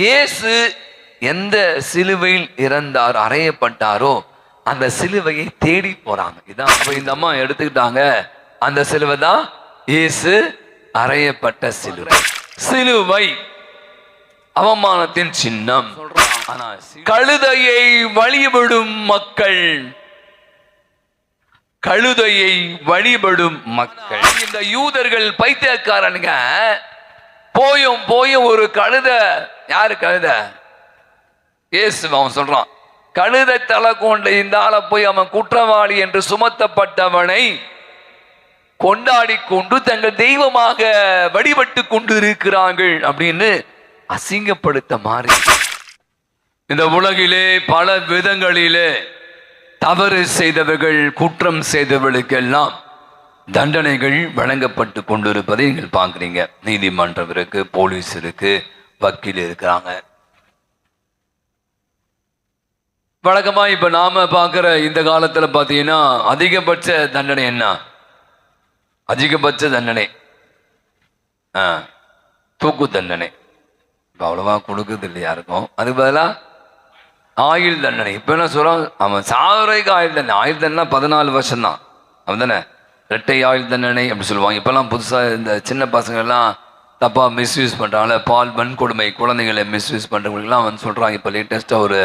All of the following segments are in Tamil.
இயேசு எந்த சிலுவையில் இறந்தார் அறையப்பட்டாரோ அந்த சிலுவையை தேடி போறாங்க. இதான் இந்த அம்மா எடுத்துக்கிட்டாங்க. அந்த சிலுவை தான் இயேசு அறையப்பட்ட சிலுவை. சிலுவை அவமானத்தின் சின்னம். கழுதையை வழிபடும் மக்கள் கழுதையை வழிபடும் மக்கள். இந்த யூதர்கள் பைத்தியக்காரனுங்க. போயும் போயும் ஒரு கழுத. யாரு கழுத? இயேசு அவன் சொல்றான் கழுதை தலை கொண்ட இந்த ஆளை போய் அவன் குற்றவாளி என்று சுமத்தப்பட்டவனை கொண்டாடி கொண்டு தங்கள் தெய்வமாக வழிபட்டு கொண்டு இருக்கிறார்கள் அப்படின்னு அசிங்கப்படுத்த மாறி. இந்த உலகிலே பல விதங்களிலே தவறு செய்தவர்கள் குற்றம் செய்தவர்களுக்கெல்லாம் தண்டனைகள் வழங்கப்பட்டு கொண்டிருப்பதை நீங்கள் பார்க்குறீங்க. நீதிமன்றம் இருக்கு போலீஸ் இருக்கு வக்கீல் இருக்கிறாங்க. வழக்கமாக இப்போ நாம பார்க்குற இந்த காலத்தில் பார்த்தீங்கன்னா அதிகபட்ச தண்டனை என்ன? அதிகபட்ச தண்டனை. ஆ தூக்கு தண்டனை. இப்போ அவ்வளோவா கொடுக்குறது இல்லை யாருக்கும். அதுக்கு பதிலாக ஆயுள் தண்டனை. இப்போ என்ன சொல்கிறான் அவன் சாவரைக்கு ஆயுள் தண்டனை. ஆயுள் தண்டனை பதினாலு வருஷம் தான் அவன் தானே இரட்டை ஆயில் தண்டனை அப்படி சொல்லுவாங்க. இப்போல்லாம் புதுசாக இந்த சின்ன பசங்கள்லாம் தப்பாக மிஸ்யூஸ் பண்ணுறாங்கள பால் வன்கொடுமை குழந்தைகளை மிஸ்யூஸ் பண்ணுறவங்களுக்குலாம் வந்து சொல்கிறாங்க இப்போ லேட்டஸ்ட்டாக ஒரு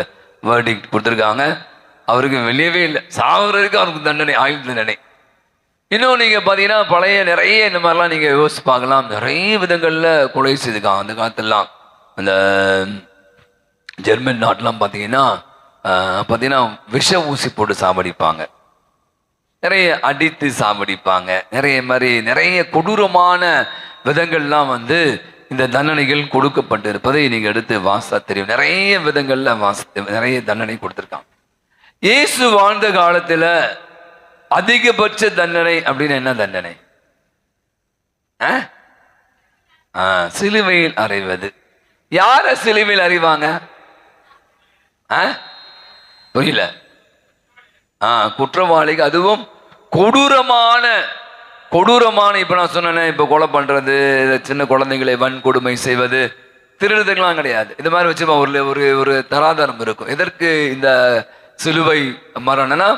வேர்டிக் கொடுத்துருக்காங்க. அவருக்கு வெளியவே இல்லை. சாவறதுக்கு அவருக்கு தண்டனை ஆயுள் தண்டனை. இன்னும் நீங்கள் பார்த்தீங்கன்னா பழைய நிறைய இந்த மாதிரிலாம் நீங்கள் யோசிச்சு பார்க்கலாம். நிறைய விதங்களில் கொலை செய்திருக்காங்க. அந்த காலத்துலலாம் அந்த ஜெர்மன் நாட்டெலாம் பார்த்தீங்கன்னா பார்த்தீங்கன்னா விஷ ஊசி போட்டு சாவடிப்பாங்க. நிறைய அடித்து சாவடிப்பாங்க நிறைய மாதிரி நிறைய கொடூரமான விதங்கள்லாம் வந்து இந்த தண்டனைகள் கொடுக்கப்பட்டிருப்பதை நீங்கள் எடுத்து வாசா தெரியும். நிறைய விதங்களில் வாச நிறைய தண்டனை கொடுத்துருக்காங்க. இயேசு வாழ்ந்த காலத்தில் அதிகபட்ச தண்டனை அப்படின்னு என்ன தண்டனை? ஆ? சிலுவையில் அறைவது. யார சிலுவையில் அறிவாங்க? ஆ? புரியல. ஆ குற்றவாளிக்கு அதுவும் கொடூரமான கொடூரமான இப்போ நான் சொன்னேனே இப்போ கொலை பண்ணுறது சின்ன குழந்தைகளை வன்கொடுமை செய்வது திருடுறதுக்கெல்லாம் கிடையாது. இது மாதிரி வச்சு ஒரு ஒரு ஒரு தராதரம் இருக்கும். எதற்கு இந்த சிலுவை மரணம்னா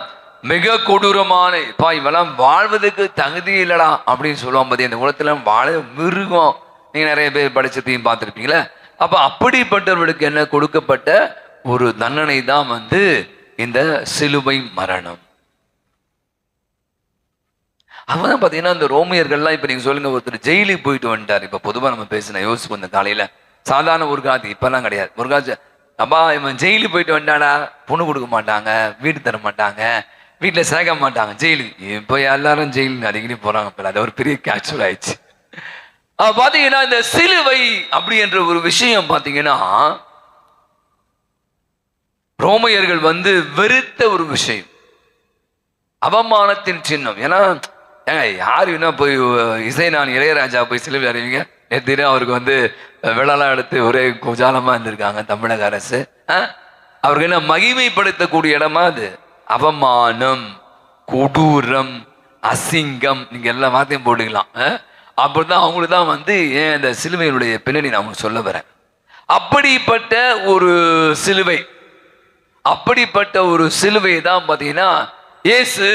மிக கொடூரமான இப்போ இவெல்லாம் வாழ்வதற்கு தகுதி இல்லடா அப்படின்னு சொல்லுவான் பார்த்தி இந்த உலகத்தில் வாழ மிருகம். நீங்கள் நிறைய பேர் படிச்சதையும் பார்த்துருப்பீங்களே. அப்போ அப்படிப்பட்டவர்களுக்கு என்ன கொடுக்கப்பட்ட ஒரு தண்டனை தான் வந்து இந்த சிலுவை மரணம். அவன் தான் பார்த்தீங்கன்னா இந்த ரோமியர்கள்லாம் இப்போ நீங்கள் சொல்லுங்கள் ஒருத்தர் ஜெயிலுக்கு போயிட்டு வந்துட்டார். இப்போ பொதுவாக நம்ம பேசின யோசிச்சு வந்த காலையில் சாதாரண முருகாதி இப்போல்லாம் கிடையாது. ஒரு அப்பா இவன் ஜெயிலுக்கு போயிட்டு வந்துட்டானா பொண்ணு கொடுக்க மாட்டாங்க வீடு தர மாட்டாங்க வீட்டில் சேர்க்க மாட்டாங்க ஜெயிலுக்கு. இப்போ எல்லாரும் ஜெயிலுக்கு அடிக்கடி போகிறாங்க இப்போ அது ஒரு பெரிய கேட்சுவல் ஆயிடுச்சு. பார்த்தீங்கன்னா இந்த சிலுவை அப்படி என்ற ஒரு விஷயம் பார்த்தீங்கன்னா ரோமையர்கள் வந்து வெறுத்த ஒரு விஷயம். அவமானத்தின் சின்னம். ஏன்னா ஏங்க யார் வேணா போய் இசை நான் இளையராஜா போய் சிலுவை அறிவிங்க நேற்று அவருக்கு வந்து அஹ், விழாலாம் எடுத்து ஒரே குஜாலமாக இருந்திருக்காங்க தமிழக அரசு. ஆ? அவருக்கு என்ன மகிமைப்படுத்தக்கூடிய இடமா அது? அவமானம் கொடூரம் அசிங்கம் நீங்கள் எல்லா வார்த்தையும் போட்டுக்கலாம். ஆ? அப்படிதான் அவங்களுக்கு தான் வந்து ஏன் இந்த சிலுவையினுடைய பின்னணி நான் உங்களுக்கு சொல்ல வரேன். அப்படிப்பட்ட ஒரு சிலுவை அப்படிப்பட்ட ஒரு சிலுவை தான் பார்த்தீங்கன்னா இயேசு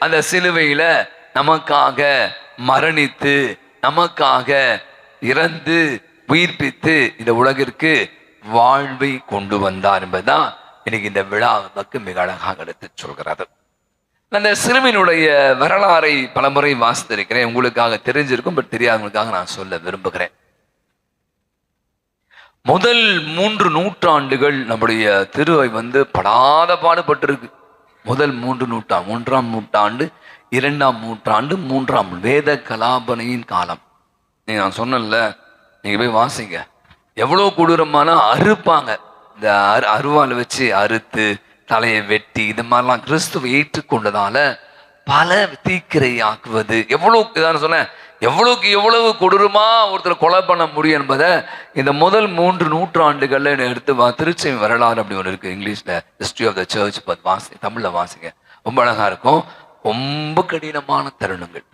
அந்த சிலுவையில் நமக்காக மரணித்து நமக்காக இறந்து உயிர்ப்பித்து இந்த உலகிற்கு வாழ்வை கொண்டு வந்தார் என்பதுதான் இன்னைக்கு இந்த விழாவுக்கு மிக அழகாக எடுத்து சொல்கிறது. அந்த சிறுமியினுடைய வரலாறை பலமுறை வாசித்திருக்கிறேன். உங்களுக்காக தெரிஞ்சிருக்கும் பட் தெரியாதவங்களுக்காக நான் சொல்ல விரும்புகிறேன். முதல் மூன்று நூற்றாண்டுகள் நம்முடைய திருவை வந்து படாத பாடுபட்டிருக்கு. முதல் மூன்று நூற்றாண்டு மூன்றாம் நூற்றாண்டு இரண்டாம் நூற்றாண்டு மூன்றாம் வேத கலாபனையின் காலம். நீ நான் சொன்னேன்ல நீங்க போய் வாசிங்க. எவ்வளோ கொடூரமான அறுப்பாங்க. இந்த அரு அருவாள் வச்சு அறுத்து தலையை வெட்டி இது மாதிரிலாம் கிறிஸ்துவை ஏற்றுக்கொண்டதால பல தீக்கிரையாக்குவது எவ்வளோ இதான் சொன்னேன். எவ்வளவுக்கு எவ்வளவு கொடூரமா ஒருத்தர் கொலை பண்ண முடியும் என்பதை இந்த முதல் மூன்று நூற்றாண்டுகள்ல எடுத்து வா திருச்சி வரலாறு அப்படி ஒன்று இருக்கு. இங்கிலீஷ்ல ஹிஸ்டரி ஆஃப் த சர்ச் பத் வாசி தமிழ்ல வாசிங்க. ரொம்ப அழகா இருக்கும். ரொம்ப கடினமான தருணங்கள்.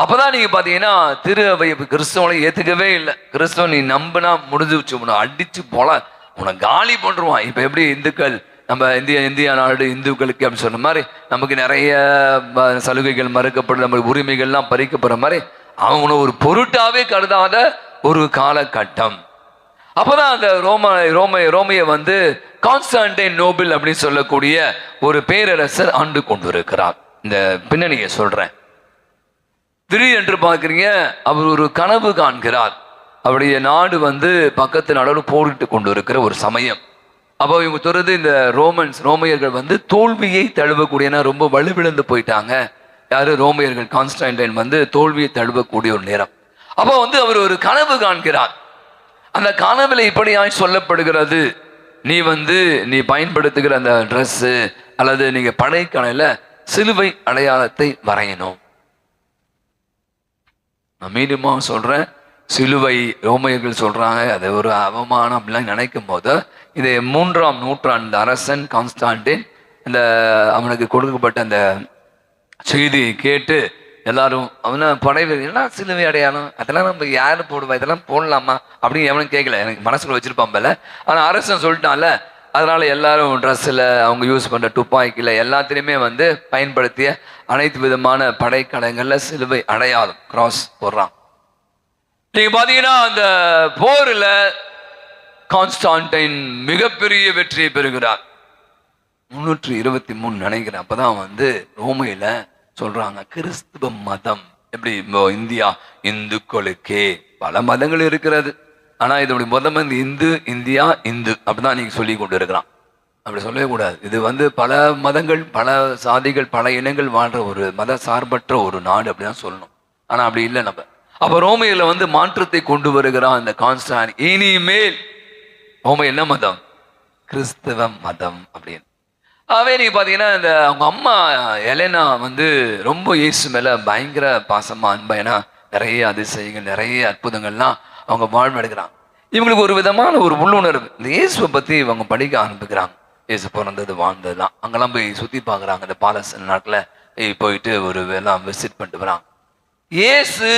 அப்பதான் நீங்க பாத்தீங்கன்னா திரு அவை கிறிஸ்தவனை ஏத்துக்கவே இல்லை. கிறிஸ்தவ நீ நம்பினா முடிஞ்சு வச்சு உன்னை அடிச்சு போல உன்னை காலி பண்ணுவான் இப்ப எப்படி இந்துக்கள் நம்ம இந்திய இந்தியா நாடு இந்துக்களுக்கு அப்படின்னு சொன்ன மாதிரி நமக்கு நிறைய சலுகைகள் மறுக்கப்படும் நம்ம உரிமைகள்லாம் பறிக்கப்படுற மாதிரி அவன் உன்னை ஒரு பொருட்டாவே கருதாத ஒரு காலகட்டம். அப்போதான் அந்த ரோம ரோம ரோமையை வந்து கான்ஸ்டான்டைன் நோபிள் அப்படின்னு சொல்லக்கூடிய ஒரு பேரரசர் ஆண்டு கொண்டு இருக்கிறார் இந்த பின்னணியை சொல்றேன். திடீரென்று பார்க்குறீங்க அவர் ஒரு கனவு காண்கிறார். அவருடைய நாடு வந்து பக்கத்து நாடோடு போரிட்டு கொண்டு இருக்கிற ஒரு சமயம். அப்போ இவங்க சொல்றது இந்த ரோமன்ஸ் ரோமையர்கள் வந்து தோல்வியை தழுவக்கூடியனா ரொம்ப வலுவிழந்து போயிட்டாங்க. யாரு? ரோமையர்கள் கான்ஸ்டன்டைன் வந்து தோல்வியை தழுவக்கூடிய ஒரு நேரம். அப்போ வந்து அவர் ஒரு கனவு காண்கிறார். அந்த கனவுல இப்படியாய் சொல்லப்படுகிறது. நீ வந்து நீ பயன்படுத்துகிற அந்த ட்ரெஸ்ஸு அல்லது நீங்கள் படைக்கணையில் சிலுவை அடையாளத்தை வரையணும். நான் மீண்டுமா சொல்கிறேன் சிலுவை ரோமையர்கள் சொல்கிறாங்க அது ஒரு அவமானம் அப்படிலாம் நினைக்கும் போது இது மூன்றாம் நூற்றாண்டு அரசன் கான்ஸ்டான்டின் இந்த அவனுக்கு கொடுக்கப்பட்ட அந்த செய்தியை கேட்டு எல்லாரும் அவனை படை என்ன சிலுவை அடையாளம்? அதெல்லாம் நம்ம யாரு போடுவா? இதெல்லாம் போடலாமா? அப்படின்னு எவனும் கேட்கல எனக்கு மனசுக்குள்ள வச்சிருப்பான் போல. அரசன் சொல்லிட்டான்ல அதனால எல்லாரும் ட்ரெஸ்ஸில் அவங்க யூஸ் பண்ணுற துப்பாக்கியில் எல்லாத்துலேயுமே வந்து பயன்படுத்திய அனைத்து விதமான படைக்கலங்கள்ல சிலுவை அடையாளம் கிராஸ் போடுறான். நீங்கள் பார்த்தீங்கன்னா அந்த போரில் கான்ஸ்டான்டைன் மிகப்பெரிய வெற்றியை பெறுகிறார். முன்னூற்றி இருபத்தி மூணு நினைக்கிறேன். அப்போ தான் வந்து ரோமையில் சொல்றாங்க கிறிஸ்துவ மதம். எப்படி இந்தியா இந்துக்களுக்கே பல மதங்கள் இருக்கிறது. ஆனா இதோட மதம் வந்து இந்து இந்தியா இந்து அப்படிதான் நீங்க சொல்லி கொண்டு இருக்கிறான் அப்படி சொல்லவே கூடாது. இது வந்து பல மதங்கள் பல சாதிகள் பல இனங்கள் வாழ்ற ஒரு மத சார்பற்ற ஒரு நாடு அப்படிதான் சொல்லணும். ஆனா அப்படி இல்லை நம்ம. அப்ப ரோமையில வந்து மாற்றத்தை கொண்டு வருகிறான் இந்த கான்ஸ்டான். இனிமேல் ரோமை என்ன மதம்? கிறிஸ்தவ மதம் அப்படின்னு. அதே நீங்கள் பார்த்தீங்கன்னா இந்த அவங்க அம்மா எலைனா வந்து ரொம்ப இயேசு மேலே பயங்கர பாசமாக அன்பா ஏன்னா நிறைய அதிசயங்கள் நிறைய அற்புதங்கள்லாம் அவங்க வாழ்வெடுக்கிறாங்க இவங்களுக்கு ஒரு விதமான ஒரு உள்ளுணர்வு. இந்த இயேசுவை பற்றி இவங்க படிக்க ஆரம்பிக்கிறாங்க. இயேசு பிறந்தது வாழ்ந்ததுலாம். அங்கெல்லாம் போய் சுற்றி பார்க்கறாங்க. இந்த பாலஸ்தீன நாட்டில் போயிட்டு ஒரு எல்லாம் விசிட் பண்ணிட்டு வராங்க. இயேசு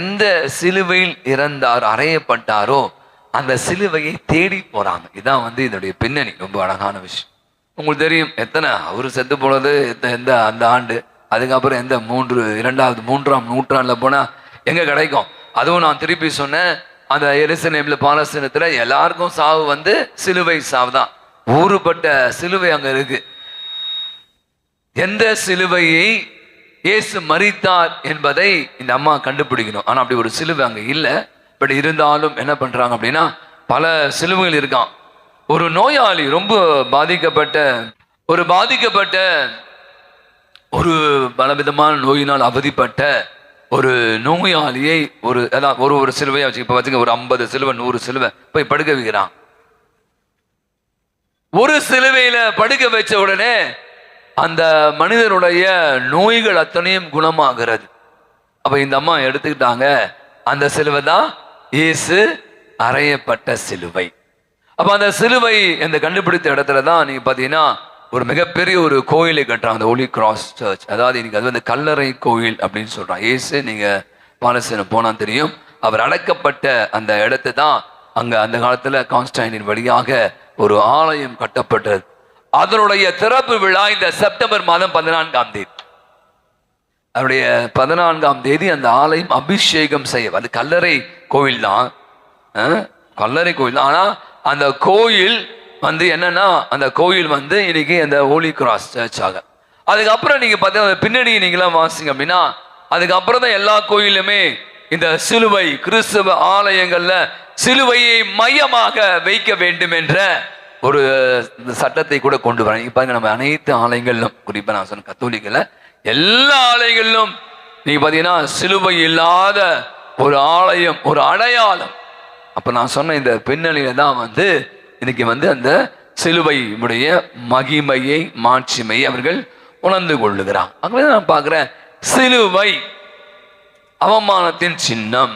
எந்த சிலுவையில் இறந்தார் அறையப்பட்டாரோ அந்த சிலுவையை தேடி போகிறாங்க இதான் வந்து இதனுடைய பின்னணி. ரொம்ப அழகான விஷயம். உங்களுக்கு தெரியும் எத்தனை அவர் செத்து போனது எத்த- எந்த அந்த ஆண்டு. அதுக்கப்புறம் எந்த மூன்று இரண்டாவது மூன்றாம் நூற்றாண்டில் போனால் எங்கே கிடைக்கும்? அதுவும் நான் திருப்பி சொன்னேன் அந்த எருசலேம்ல பாலஸ்தீனத்தில் எல்லாருக்கும் சாவு வந்து சிலுவை சாவு தான். ஊறுபட்ட சிலுவை அங்கே இருக்கு. எந்த சிலுவையை இயேசு மறித்தார் என்பதை இந்த அம்மா கண்டுபிடிக்கணும். ஆனால் அப்படி ஒரு சிலுவை அங்கே இல்லை. பட் இருந்தாலும் என்ன பண்ணுறாங்க அப்படின்னா பல சிலுவைகள் இருக்கான் ஒரு நோயாளி ரொம்ப பாதிக்கப்பட்ட ஒரு பாதிக்கப்பட்ட ஒரு பலவிதமான நோயினால் அவதிப்பட்ட ஒரு நோயாளியை ஒரு அதான் ஒரு ஒரு சிலுவையை வச்சு இப்போ வச்சுங்க ஒரு ஐம்பது சிலுவை நூறு சிலுவை போய் படுக்க வைக்கிறான். ஒரு சிலுவையில படுக்க வச்ச உடனே அந்த மனிதனுடைய நோய்கள் அத்தனையும் குணமாகிறது. அப்ப இந்த அம்மா எடுத்துக்கிட்டாங்க அந்த சிலுவை தான் இயேசு அறையப்பட்ட சிலுவை. அப்போ அந்த சிலுவை இந்த கண்டுபிடித்த இடத்துல தான் நீங்கள் பார்த்தீங்கன்னா ஒரு மிகப்பெரிய ஒரு கோயிலை கட்டுறாங்க அந்த ஒலி கிராஸ் சர்ச் அதாவது இன்னைக்கு அது வந்து கல்லறை கோயில் அப்படின்னு சொல்கிறான் ஏசு நீங்கள் பாலஸ்தீனம் போனால் தெரியும். அவர் அடக்கப்பட்ட அந்த இடத்தை தான் அங்கே அந்த காலத்தில் கான்ஸ்டாண்டின் வழியாக ஒரு ஆலயம் கட்டப்பட்டது. அதனுடைய திறப்பு விழா இந்த செப்டம்பர் மாதம் பதினான்காம் தேதி. அவருடைய பதினான்காம் தேதி அந்த ஆலயம் அபிஷேகம் செய்ய அது கல்லறை கோவில் தான். கல்லறை கோயில் தான். ஆனால் அந்த கோயில் வந்து என்னன்னா அந்த கோயில் வந்து இன்னைக்கு அந்த ஹோலி கிராஸ் சர்ச் ஆக. அதுக்கப்புறம் நீங்க பார்த்தீங்கன்னா பின்னணி நீங்களாம் வாசிங்க அப்படின்னா அதுக்கப்புறம் தான் எல்லா கோயிலுமே இந்த சிலுவை கிறிஸ்தவ ஆலயங்கள்ல சிலுவையை மையமாக வைக்க வேண்டும் என்ற ஒரு இந்த சட்டத்தை கூட கொண்டு வராங்க இப்ப நம்ம அனைத்து ஆலயங்களிலும் குறிப்பா நான் சொன்ன கத்தோலிக்கல எல்லா ஆலயங்களிலும் நீங்க பாத்தீங்கன்னா சிலுவை இல்லாத ஒரு ஆலயம் ஒரு அடையாளம் அப்போ நான் சொன்ன இந்த பின்னணியில தான் வந்து இன்னைக்கு வந்து அந்த சிலுவையுடைய மகிமையை மாட்சிமையை அவர்கள் உணர்ந்து கொள்ளுகிறான் அங்கே நான் பார்க்குறேன் சிலுவை அவமானத்தின் சின்னம்.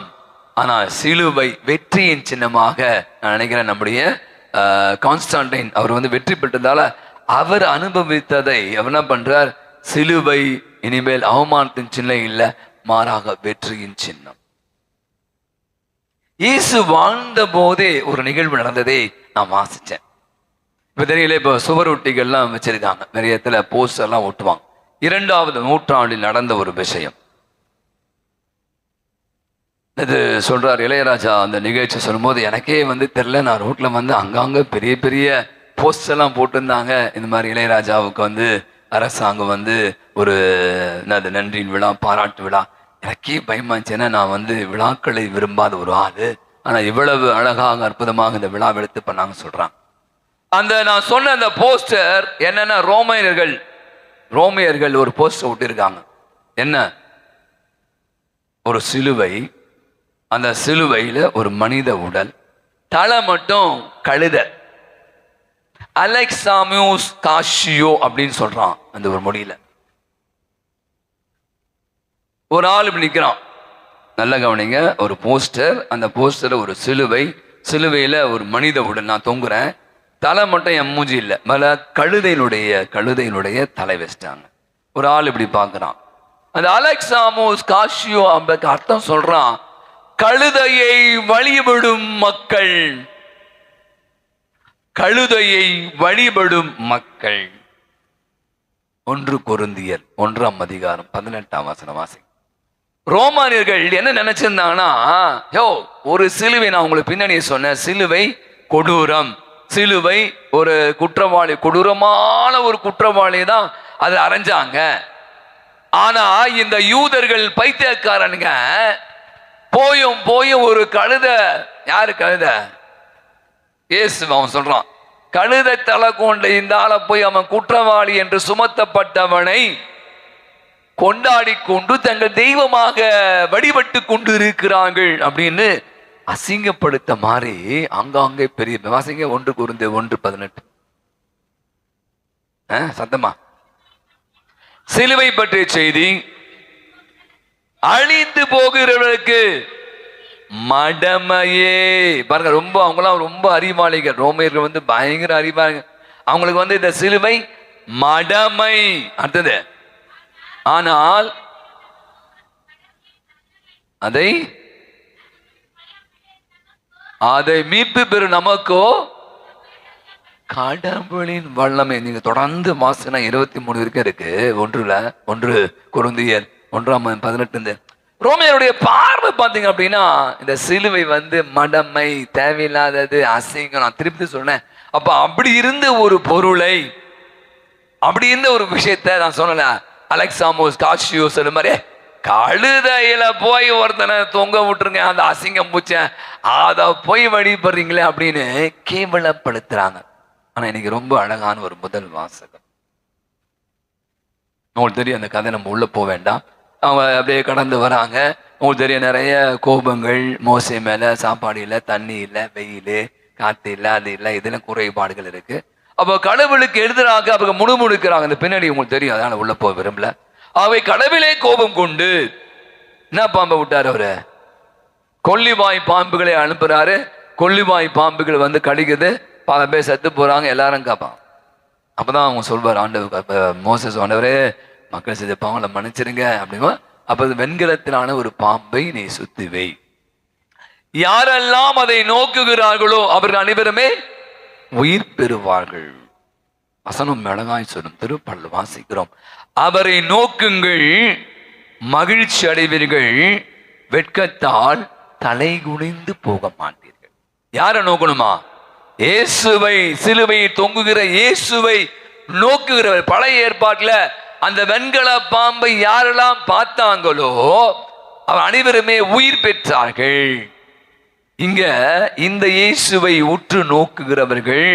ஆனால் சிலுவை வெற்றியின் சின்னமாக நான் நினைக்கிறேன் நம்முடைய அஹ், கான்ஸ்டான்டைன் அவர் வந்து வெற்றி பெற்றதால அவர் அனுபவித்ததை அவர் என்ன பண்றார்? சிலுவை இனிமேல் அவமானத்தின் சின்னம் இல்லை மாறாக வெற்றியின் சின்னம். இயேசு வாழ்ந்த போதே ஒரு நிகழ்வு நடந்ததை நான் வாசிச்சேன். இப்ப தெரியல இப்போ சுவரொட்டிகள்லாம் வச்சிருக்காங்க. நிறைய இடத்துல போஸ்டர் எல்லாம் ஒட்டுவாங்க. இரண்டாவது நூற்றாண்டில் நடந்த ஒரு விஷயம். இது சொல்றார் இளையராஜா அந்த நிகழ்ச்சி சொல்லும்போது எனக்கே வந்து தெரில நான் ரோட்ல வந்து அங்கங்க பெரிய பெரிய போஸ்ட் எல்லாம் போட்டிருந்தாங்க. இந்த மாதிரி இளையராஜாவுக்கு வந்து அரசாங்கம் வந்து ஒரு என்னது நன்றியின் விழா பாராட்டு விழா. எனக்கே பயமா இருந்துச்சு நான் வந்து விழாக்களை விரும்பாத ஒரு ஆள். ஆனால் இவ்வளவு அழகாக அற்புதமாக இந்த விழா எடுத்து பண்ணாங்க சொல்றாங்க அந்த நான் சொன்ன அந்த போஸ்டர் என்னன்னா ரோமையர்கள் ரோமையர்கள் ஒரு போஸ்டர் ஒட்டியிருக்காங்க. என்ன? ஒரு சிலுவை. அந்த சிலுவையில் ஒரு மனித உடல். தலை மட்டும் கழுத. அலெக்சாமியூஸ் காஷியோ அப்படின்னு சொல்றான் அந்த ஒரு மொழியில. ஒரு ஆள் இப்படி நிற்கிறான் நல்ல கவனிங்க ஒரு போஸ்டர் அந்த போஸ்டர்ல ஒரு சிலுவை சிலுவையில ஒரு மனித உடல். நான் தொங்குறேன். தலை மட்டும் என் மூஞ்சி இல்லை. மேல கழுதையினுடைய கழுதையினுடைய தலை வச்சிட்டாங்க. ஒரு ஆள் இப்படி பார்க்குறான். அந்த அலெக்சாமோஸ் காஷியோ அம்பக்கு அர்த்தம் சொல்றான் கழுதையை வழிபடும் மக்கள். கழுதையை வழிபடும் மக்கள். ஒன்று கொருந்தியர் ஒன்றாம் அதிகாரம் பதினெட்டாம் வசன வாசிங்க. ரோமானியர்கள் என்ன நினைச்சிருந்தாங்கன்னா யோ ஒரு சிலுவை நான் உங்களுக்கு பின்னணியை சொன்னேன். சிலுவை கொடூரம். சிலுவை ஒரு குற்றவாளி கொடூரமான ஒரு குற்றவாளி தான் அதை அரைஞ்சாங்க. ஆனா இந்த யூதர்கள் பைத்தியக்காரனுங்க போயும் போயும் ஒரு கழுத யாரு கழுத? ஏசு அவன் சொல்றான் கழுத தலை கொண்ட இந்த ஆளை போய் அவன் குற்றவாளி என்று சுமத்தப்பட்டவனை கொண்டாடி கொண்டு தங்கள் தெய்வமாக வழிபட்டு கொண்டு இருக்கிறார்கள் அப்படின்னு அசிங்கப்படுத்த மாதிரி அங்காங்கே பெரிய வாசிங்க ஒன்று குருந்து ஒன்று பதினெட்டு. ஆ, சத்தமா? சிலுவை பற்றிய செய்தி. அழிந்து போகிறவர்களுக்கு மடமையே. பாருங்க ரொம்ப அவங்களாம் ரொம்ப அறிவாளிகள். ரோமையர்கள் வந்து பயங்கர அறிவாளிங்க அவங்களுக்கு வந்து இந்த சிலுவை மடமை. அடுத்தது ஆனால் அதை அதை மீட்பு பெறும் நமக்கோ கடவுளின் வல்லமை. நீங்க தொடர்ந்து மாசனா இருபத்தி மூணு வரைக்கும் இருக்கு. ஒன்றுல ஒன்று குருந்தியர் ஒன்றாம் பதினெட்டு ரோமியருடைய பார்வை பார்த்தீங்க அப்படின்னா இந்த சிலுவை வந்து மடமை தேவையில்லாதது அசிங்கம். நான் திருப்பி சொன்னேன் அப்ப அப்படி இருந்த ஒரு பொருளை அப்படி இருந்த ஒரு விஷயத்த நான் சொன்னல அலெக்சாமோஸ் காஷியோ சொல்ல மாதிரி கழுதையில போய் ஒருத்தனை தொங்க விட்டுருங்க அந்த அசிங்கம் பூச்சேன் அதை போய் வழிபடுறீங்களே அப்படின்னு கேவலப்படுத்துறாங்க. ஆனா இன்னைக்கு ரொம்ப அழகான ஒரு முதல் வாசகம். உங்களுக்கு தெரியும் அந்த கதை நம்ம உள்ள போக வேண்டாம். அவங்க அப்படியே கடந்து வராங்க. உங்களுக்கு தெரியும் நிறைய கோபங்கள் மோசை மேல சாப்பாடு இல்லை தண்ணி இல்லை வெயில் காத்து இல்லை அது இல்லை இதெல்லாம் குறைபாடுகள் இருக்குது அப்போ கடவுளுக்கு எதிராக அவங்க முணுமுணுக்கிறாங்க. அந்த பின்னாடி உங்களுக்கு தெரியும் அதனால உள்ள போக விரும்பல. அவை கடவுளே கோபம் கொண்டு என்ன பாம்பை விட்டார் அவரு? கொல்லிவாய் பாம்புகளை அனுப்புறாரு. கொல்லிவாய் பாம்புகள் வந்து கடிக்குது. பல பேர் செத்து போறாங்க எல்லாரும் காப்பான். அப்பதான் அவங்க சொல்வார் ஆண்டவர் அப்ப மோசஸ் ஆண்டவரே மக்கள் செய்த பாவங்களை மன்னிச்சிருங்க அப்படிமா அப்ப வெண்கலத்திலான ஒரு பாம்பை நீ சுத்திவை. யாரெல்லாம் அதை நோக்குகிறார்களோ அவர்கள் அனைவருமே உயிர் பெறுவார்கள். வசனம் மிளகாய் சொல்லும் திருப்பள்ளு வாசிக்கிறோம். அவரை நோக்குங்கள் மகிழ்ச்சி அடைவீர்கள் வெட்கத்தால் தலை குனிந்து போக மாட்டீர்கள். யாரை நோக்கணுமா? இயேசுவை சிலுவையை தொங்குகிற இயேசுவை நோக்குகிறவர். பழைய ஏற்பாட்டில் அந்த வெண்கல பாம்பை யாரெல்லாம் பார்த்தாங்களோ அவர் அனைவருமே உயிர் பெற்றார்கள். இங்க இந்த இயேசுவை உற்று நோக்குகிறவர்கள்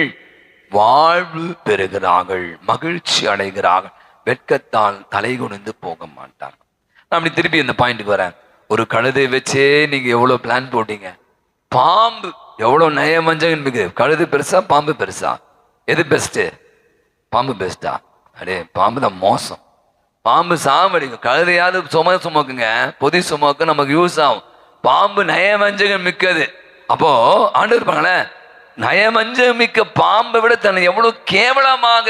வாழ்வு பெறுகிறார்கள் மகிழ்ச்சி அடைகிறார்கள். வெட்கத்தால் தலை குனிந்து போக மாட்டார்கள். நான் அப்படி திருப்பி இந்த பாயிண்ட்டுக்கு வரேன். ஒரு கழுதை வச்சே நீங்க எவ்வளவு பிளான் போட்டீங்க? பாம்பு எவ்வளவு நயமஞ்சம் இருக்குது கழுது பெருசா பாம்பு பெருசா? எது பெஸ்ட்டு பாம்பு பெஸ்டா அடே பாம்பு தான் மோசம். பாம்பு சாவடிக்கும் கழுதையாவது சும சுமக்குங்க. பொதி சுமக்கு நமக்கு யூஸ் ஆகும். பாம்பு நயமஞ்சகம் மிக்கது. அப்போ ஆண்டு இருப்பாங்களே நயமஞ்சகம் மிக்க பாம்பை விட தன்னை எவ்வளவு கேவலமாக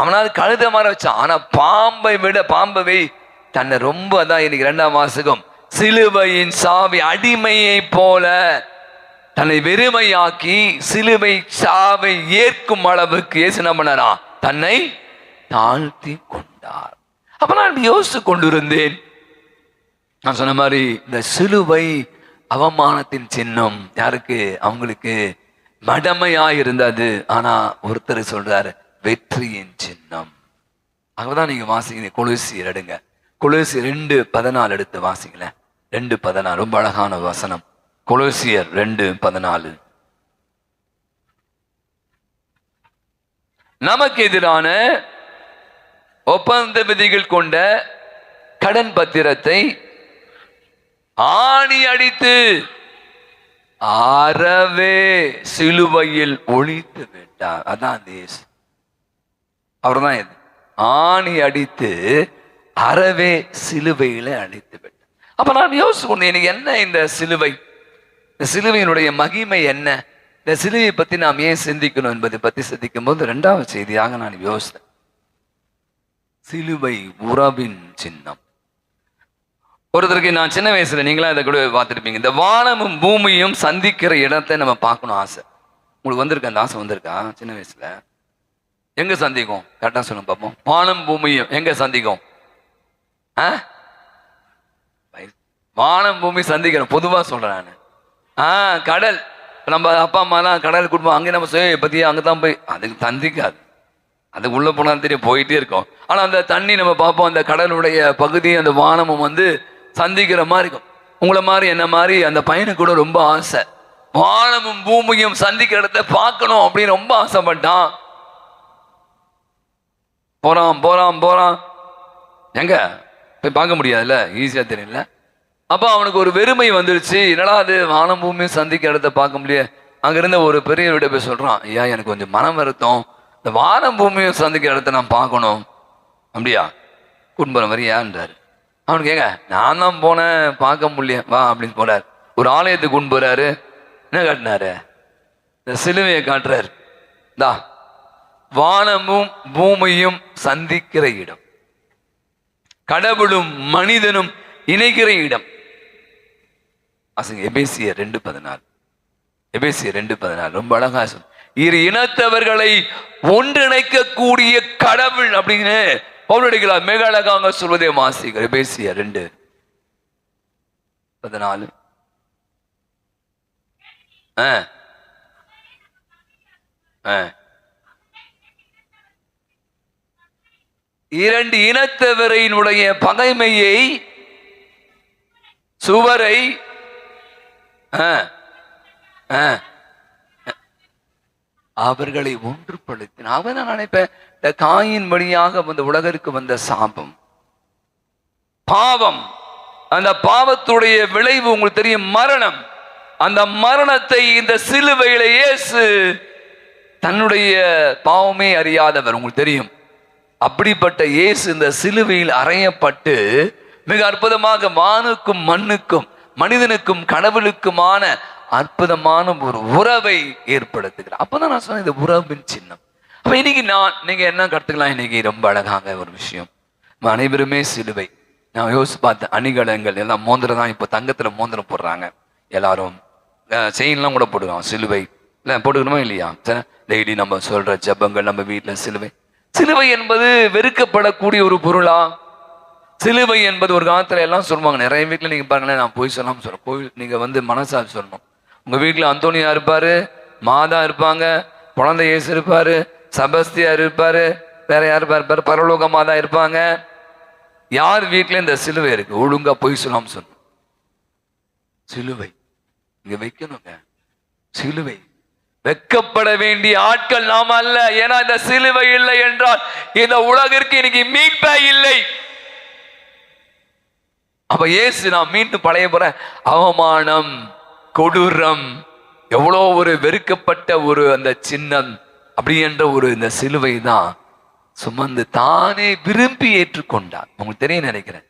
அவனாவது கழுத மாற வச்சான். ஆனா பாம்பை விட பாம்பை தன்னை ரொம்ப அதான் இன்னைக்கு ரெண்டாம் வாசகம் சிலுவையின் சாவி அடிமையை போல தன்னை வெறுமையாக்கி சிலுவை சாவை ஏற்கும் அளவுக்கு இயேசு என்ன தன்னை தாழ்த்தி கொண்டார். அப்ப நான் இப்படி யோசித்து கொண்டிருந்தேன். நான் சொன்ன மாதிரி இந்த சிலுவை அவமானத்தின் சின்னம் யாருக்கு? அவங்களுக்கு மடமையா இருந்தது. ஆனா ஒருத்தர் சொல்றாரு வெற்றியின் சின்னம். அங்கதான் நீங்க வாசிங்க கொலுசியர் எடுங்க. கொலுசி ரெண்டு பதினாலு எடுத்து வாசிங்களேன். ரெண்டு பதினாலு ரொம்ப அழகான வசனம். கொலோசியர் ரெண்டு பதினாலு. நமக்கு எதிரான ஒப்பந்த விதிகள் கொண்ட கடன் பத்திரத்தை ஆணி அடித்து அறவே சிலுவையில் ஒழித்து விட்டார். அதான் தேஸ் அவர்தான் இது. ஆணி அடித்து அறவே சிலுவையில அடித்து விட்டார். அப்ப நான் யோசிச்சு எனக்கு என்ன இந்த சிலுவை? இந்த சிலுவையினுடைய மகிமை என்ன? இந்த சிலுவையை பத்தி நாம் ஏன் சிந்திக்கணும் என்பதை பத்தி சிந்திக்கும் போது இரண்டாவது செய்தியாக நான் யோசித்தேன். சிலுவை உறவின் சின்னம். ஒருத்தருக்கு நான் சின்ன வயசுல நீங்களா இதை கூட பார்த்துருப்பீங்க. இந்த வானமும் பூமியும் சந்திக்கிற இடத்தை நம்ம பார்க்கணும் ஆசை. உங்களுக்கு வந்திருக்க அந்த ஆசை வந்திருக்கா? சின்ன வயசுல. எங்க சந்திக்கும்? கரெக்டா சொல்லுங்க பார்ப்போம் வானம் பூமியும் எங்க சந்திக்கும்? ஆ? வானம் பூமி சந்திக்கிறோம் பொதுவா சொல்றேன் நான். ஆ கடல். நம்ம அப்பா அம்மாலாம் கடல் குடும்பம் அங்கே நம்ம சுய பத்தி அங்கே தான் போய் அதுக்கு சந்திக்காது. அது உள்ள போனாலும் தெரியும் போயிட்டே இருக்கும். ஆனா அந்த தண்ணி நம்ம பார்ப்போம். அந்த கடலுடைய பகுதி அந்த வானமும் வந்து சந்திக்கிற மாதிரி இருக்கும். உங்களை மாதிரி என்ன மாதிரி? அந்த பையனுக்கு கூட ரொம்ப ஆசை. வானமும் பூமியும் சந்திக்கிற இடத்த பார்க்கணும் அப்படின்னு ரொம்ப ஆசைப்பட்டான். போறான் போறான் போறான். எங்க? போய் பார்க்க முடியாதுல்ல? ஈஸியா தெரியல. அப்போ அவனுக்கு ஒரு வெறுமை வந்துருச்சு. என்னடா அது வானம் பூமியும் சந்திக்க இடத்த பார்க்க முடியாது அங்கேருந்து ஒரு பெரியவர்கிட்ட போய் சொல்றான் ஐயா எனக்கு கொஞ்சம் மனம் வருத்தம். இந்த வானம் பூமியும் சந்திக்கிற இடத்த நான் பார்க்கணும். அப்படியா? குடும்பம் வரியான்றாரு அவனு கேங்க நான் தான் போனேன் பார்க்க முடியல வா அப்படின்னு போறாரு ஒரு ஆலயத்துக்கு கொண்டு போறாரு. என்ன காட்டினாரு? இந்த சிலுவையை காட்டுறாரு. தா வானமும் பூமியும் சந்திக்கிற இடம். கடவுளும் மனிதனும் இணைக்கிற இடம். அசங்க எபேசிய ரெண்டு பதினாலு. எபேசிய ரெண்டு பதினாலு ரொம்ப அழகா இரு இனத்தவர்களை ஒன்றிணைக்கக்கூடிய கடவுள் அப்படின்னு பவுலடிகளார் மிக அழகாக சொல்வதே மாசிகர் பேசிய ரெண்டு. பதினாலு. இரண்டு இனத்தவரையினுடைய பகைமையை சுவரை அவர்களை ஒன்றுபடுத்தின அவன் நான் நினைப்பேன் இந்த காயின் வழியாக வந்த உலகிற்கு வந்த சாபம். பாவம். அந்த பாவத்துடைய விளைவு உங்களுக்கு தெரியும் மரணம். அந்த மரணத்தை இந்த சிலுவையில இயேசு தன்னுடைய பாவமே அறியாதவர் உங்களுக்கு தெரியும். அப்படிப்பட்ட இயேசு இந்த சிலுவையில் அறையப்பட்டு மிக அற்புதமாக வானுக்கும் மண்ணுக்கும் மனிதனுக்கும் கடவுளுக்குமான அற்புதமான ஒரு உறவை ஏற்படுத்துகிறார். அப்பதான் நான் சொன்னேன் இது உறவின் சின்னம். அப்ப இன்னைக்கு நான் நீங்க என்ன கற்றுக்கலாம் இன்னைக்கு ரொம்ப அழகாக ஒரு விஷயம். அனைவருமே சிலுவை. நான் யோசிச்சு பார்த்தேன் அணிகலங்கள் எல்லாம் மோந்திரம் தான் இப்போ தங்கத்துல மோந்திரம் போடுறாங்க. எல்லாரும் செயின்லாம் கூட போடுவோம் சிலுவை. இல்லை போட்டுக்கணுமா இல்லையா? டெய்லி நம்ம சொல்ற ஜெபங்கள் நம்ம வீட்டுல சிலுவை. சிலுவை என்பது வெறுக்கப்படக்கூடிய ஒரு பொருளா? சிலுவை என்பது ஒரு காலத்துல எல்லாம் சொல்லுவாங்க. நிறைய வீட்டுல நீங்க பாருங்களேன் நான் போய் சொல்லாம சொல்றேன். கோயில் நீங்க வந்து மனசாட்சி சொல்லணும். உங்க வீட்டுல அந்தோனியா இருப்பாரு மாதா இருப்பாங்க குழந்தை இயேசு இருப்பாரு சபஸ்தியார் இருப்பாரு வேற யார் இருப்பார்? பரலோகமாக தான் இருப்பாங்க. யார் வீட்டில் இந்த சிலுவை இருக்கு? ஒழுங்கா போய் சொல்லாம சொன்ன சிலுவை. இங்க வைக்கணுங்க. சிலுவை. வெக்கப்பட வேண்டிய ஆட்கள் நாம் அல்ல. ஏன்னா இந்த சிலுவை இல்லை என்றால் இந்த உலகிற்கு இன்னைக்கு மீட்பே இல்லை. அப்ப ஏசு நான் மீண்டும் பழைய போற அவமானம் கொடூரம் எவ்வளோ ஒரு வெறுக்கப்பட்ட ஒரு அந்த சின்னம் அப்படி என்ற ஒரு இந்த சிலுவை தான் சுமந்து தானே விரும்பி ஏற்றுக்கொண்டார். உங்களுக்கு தெரிய நினைக்கிறேன்.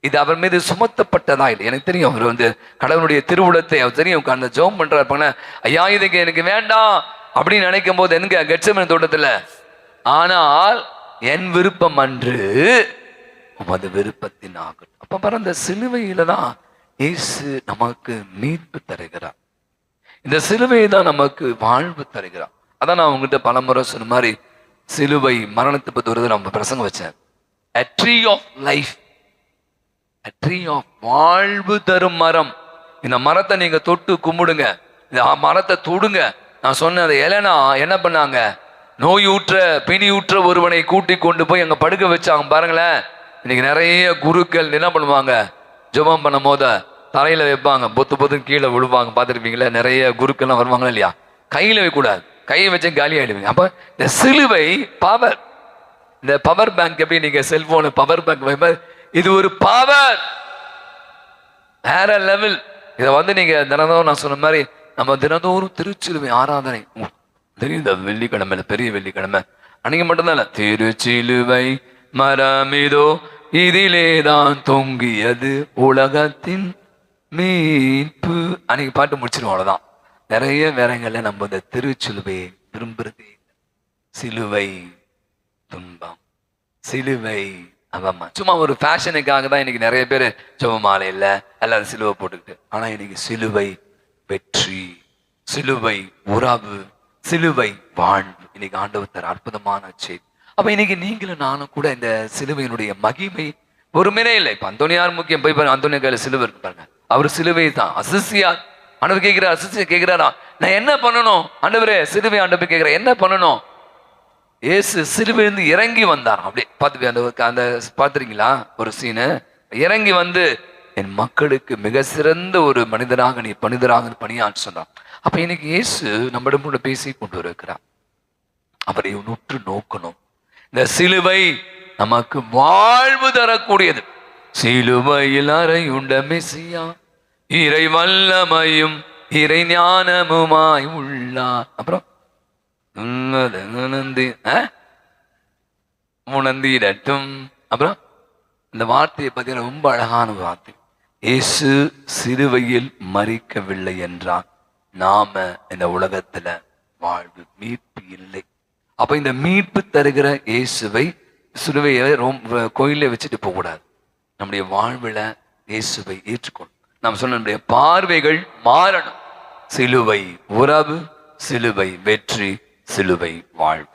இது அவர் மீது சுமத்தப்பட்டதா இல்லை? எனக்கு தெரியும். அவர் வந்து கடவுளுடைய திருவுளத்தை அவர் தெரியும். உட்கார்ந்து ஜோம் பண்றாரு. பண்ண ஐயா இதுக்கு எனக்கு வேண்டாம். அப்படின்னு நினைக்கும் போது எங்க? கெட்சமன் தோட்டத்தில். ஆனால் என் விருப்பம் அன்று உமது விருப்பத்தின் ஆகட்டும். அப்ப பாரு அந்த சிலுவையில தான் இயேசு நமக்கு மீட்பு தருகிறார். இந்த சிலுவையை தான் நமக்கு வாழ்வு தருகிறார். அதான் நான் உங்ககிட்ட பலமுறை சொன்ன மாதிரி சிலுவை மரணத்தை பத்தி வருது நம்ம பிரசங்கம் வச்சேன். A tree of life. A வாழ்வு தரும் மரம். இந்த மரத்தை நீங்க தொட்டு கும்பிடுங்க. இந்த மரத்தை தொடுங்க. நான் சொன்ன இலைனா என்ன பண்ணாங்க? நோயூற்ற பிணியூற்ற ஒருவனை கூட்டி கொண்டு போய் எங்க படுக்க வச்சாங்க. பாருங்களேன். இன்னைக்கு நிறைய குருக்கள் என்ன பண்ணுவாங்க? ஜெபம் பண்ணும் போத தலையில வைப்பாங்க. பொத்து பொத்து கீழே விழுவாங்க. பார்த்துருப்பீங்களா நிறைய குருக்கள்லாம் வருவாங்களா இல்லையா? கையில வைக்கக்கூடாது. கையை வச்சு காலி ஆயிடுவீங்க அப்போ இந்த சிலுவை பவர் இந்த பவர் பேங்க் எப்படி நீங்க செல்ஃபோனு பவர் பேங்க் இது ஒரு பவர் வேற லெவல் இதை வந்து நீங்க தினந்தோறும் நான் சொன்ன மாதிரி நம்ம தினந்தோறும் திருச்சிலுவை ஆராதனை. உம், தெரியும் இந்த வெள்ளிக்கிழமை பெரிய வெள்ளிக்கிழமை. அன்னைக்கு மட்டும்தான் இல்லை. திருச்சிலுவை மரமிதோ இதிலேதான் தொங்கியது உலகத்தின் மீட்பு. அன்னைக்கு பாட்டு முடிச்சிருவோம் அவ்வளவுதான். நிறைய வேறங்கள்ல நம்ம இந்த திருச்சிலுவையை விரும்புறது சிலுவை துன்பம் சிலுவை அவமா சும்மா ஒரு ஃபேஷனுக்காக தான் இன்னைக்கு நிறைய பேர் ஜெபமாலை இல்லை எல்லாரும் சிலுவை போட்டுக்கிட்டு. ஆனா இன்னைக்கு சிலுவை வெற்றி சிலுவை உறவு சிலுவை வாழ்வு. இன்னைக்கு ஆண்டவர் தர அற்புதமான செய்தி. அப்ப இன்னைக்கு நீங்களும் நானும் கூட இந்த சிலுவையினுடைய மகிமை ஒருமையே இல்லை. இப்ப அந்தோனியார் முக்கியம் போய் பாருங்க அந்தோனியா கையில சிலுவை இருக்கு பாருங்க. அவர் சிலுவை தான் அசிசியார் ஆண்டவர் கேட்கிறார் சிஸ்டர் கேட்கிறாரா? நான் என்ன பண்ணணும்? ஆண்டவரே சிறுவை ஆண்டவர் கேட்கிறேன் என்ன பண்ணணும்? ஏசு சிலுவையிலிருந்து இறங்கி வந்தார். அப்படியே பார்த்து அந்த அந்த பார்த்துருக்கீங்களா ஒரு சீனு இறங்கி வந்து என் மக்களுக்கு மிக சிறந்த ஒரு மனிதராக நீ மனிதராக பணியான்னு சொன்னான் அப்ப இன்னைக்கு இயேசு நம்மிடம் கூட பேசி கொண்டு இருக்கிறார் அவரை உற்று நோக்கணும். இந்த சிலுவை நமக்கு வாழ்வு தரக்கூடியது. சிலுவையில் அறையுண்ட மெசியா இறை வல்லமையும் இறை ஞானமுமாய் உள்ளார் அப்புறம் உன்னதனந்தி உணர்ந்திடட்டும் அப்புறம் இந்த வார்த்தையை பார்த்தீங்கன்னா ரொம்ப அழகான வார்த்தை. இயேசு சிறுவையில் மறிக்கவில்லை என்றால் நாம இந்த உலகத்துல வாழ்வு மீட்பு இல்லை. அப்ப இந்த மீட்பு தருகிற இயேசுவை சிலுவையை ரொம்ப கோயிலே வச்சுட்டு போகக்கூடாது. நம்முடைய வாழ்வுல இயேசுவை ஏற்றுக்கொள்ளும் நாம் சொன்ன நம்முடைய பார்வைகள் மாறணும். சிலுவை உறவு சிலுவை வெற்றி சிலுவை வாழ்வு.